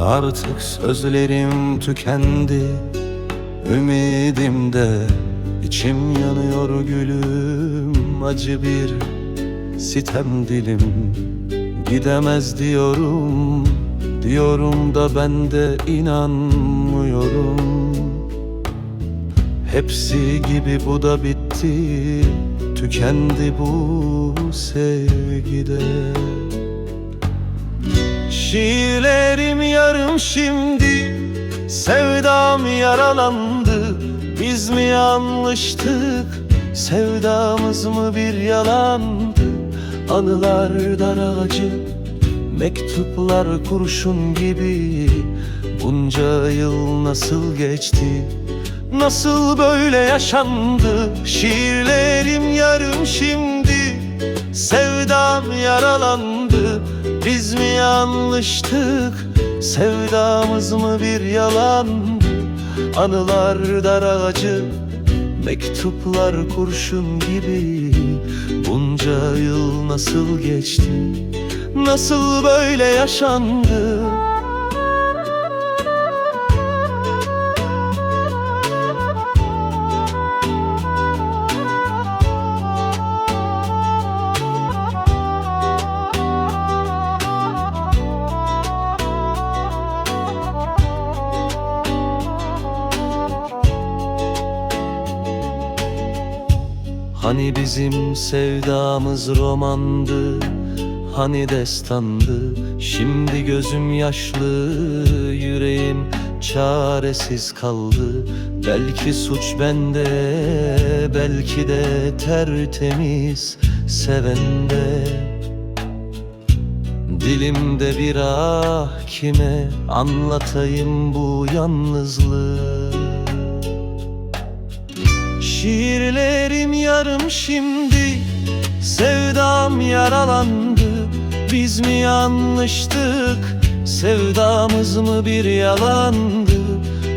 Artık sözlerim tükendi. Ümidim de içim yanıyor gülüm. Acı bir sitem dilim. Gidemez diyorum. Diyorum da ben de inanmıyorum. Hepsi gibi bu da bitti. Tükendi bu sevgide. Şiirlerim yarım şimdi Sevdam yaralandı. Biz mi yanlıştık? Sevdamız mı bir yalandı? Anılar dar ağacı Mektuplar kurşun gibi. Bunca yıl nasıl geçti? Nasıl böyle yaşandı? Şiirlerim yarım şimdi. Sevdam yaralandı. Biz mi yanlıştık Sevdamız mı bir yalandı Anılar dar ağacı Mektuplar kurşun gibi. Bunca yıl nasıl geçti? Nasıl böyle yaşandı Hani bizim sevdamız romandı Hani destandı. Şimdi gözüm yaşlı Yüreğim çaresiz kaldı. Belki suç bende Belki de tertemiz Sevende. Dilimde bir ah kime Anlatayım bu yalnızlığı Şiirlerim yarım şimdi Sevdam yaralandı. Biz mi yanlıştık Sevdamız mı bir yalandı?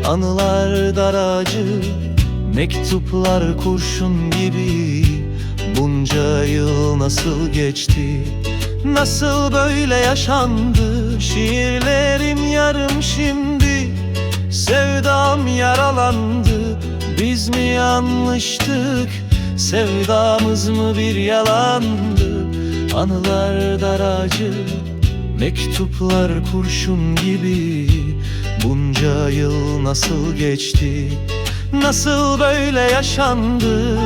Anılar dar ağacı Mektuplar kurşun gibi. Bunca yıl nasıl geçti Nasıl böyle yaşandı? Şiirlerim yarım şimdi Sevdam yaralandı Biz mi yanlıştık? Sevdamız mı bir yalandı? Anılar dar ağacı Mektuplar kurşun gibi. Bunca yıl nasıl geçti? Nasıl böyle yaşandı